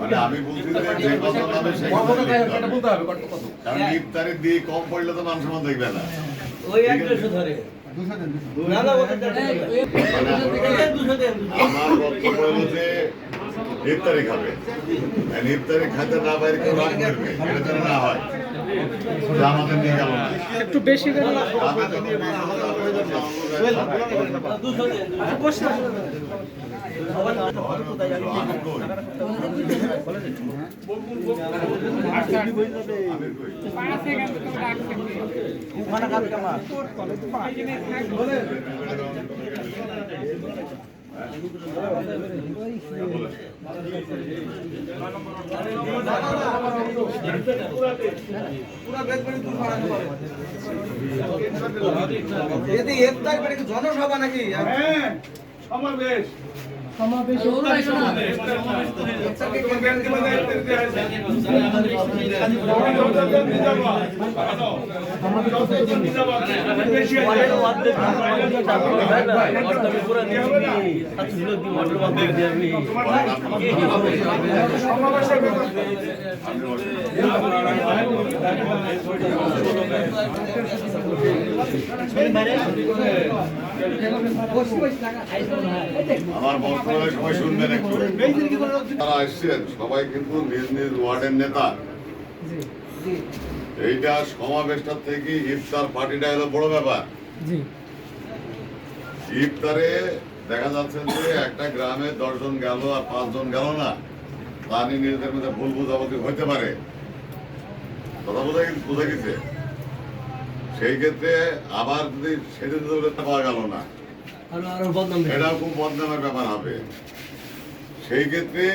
মানে আমি বলছি যে যে কথা হবে সেই কথা লিখতে হবে। কারণ ইফতারি দিয়ে কম পড়লে তো মানুষ মন দেখবে না। ওই এক ধরে। আমার বক্তব্য ইফতারি খাবে। আর ইফতারি খাতে না বাইরে কেউ রাগ করবে এটা যেন না হয়। আমাদের নিয়ে গেল না। একটু বেশি করে জনসভা নাকি? সমাবেশ। সমাবেশ আমার বক্তব্যের সময় শুনবেন একটু। তারা আসছেন সবাই কিন্তু নিজ নিজ ওয়ার্ডের নেতা। এইটা সমাবেশটা থেকে ইফতার পার্টিটা হলো বড় ব্যাপার। ইফতারে দেখা যাচ্ছে যে একটা গ্রামে দশজন গেল আর পাঁচজন গেল না। তা নিয়ে নিজেদের মধ্যে ভুল বোঝাবুঝি হইতে পারে। কথা বোঝা বোঝা গেছে? সেই ক্ষেত্রে আবার যদি সেদিন পাওয়া গেল না। এটাও খুব বদনামের ব্যাপার হবে। সেই ক্ষেত্রে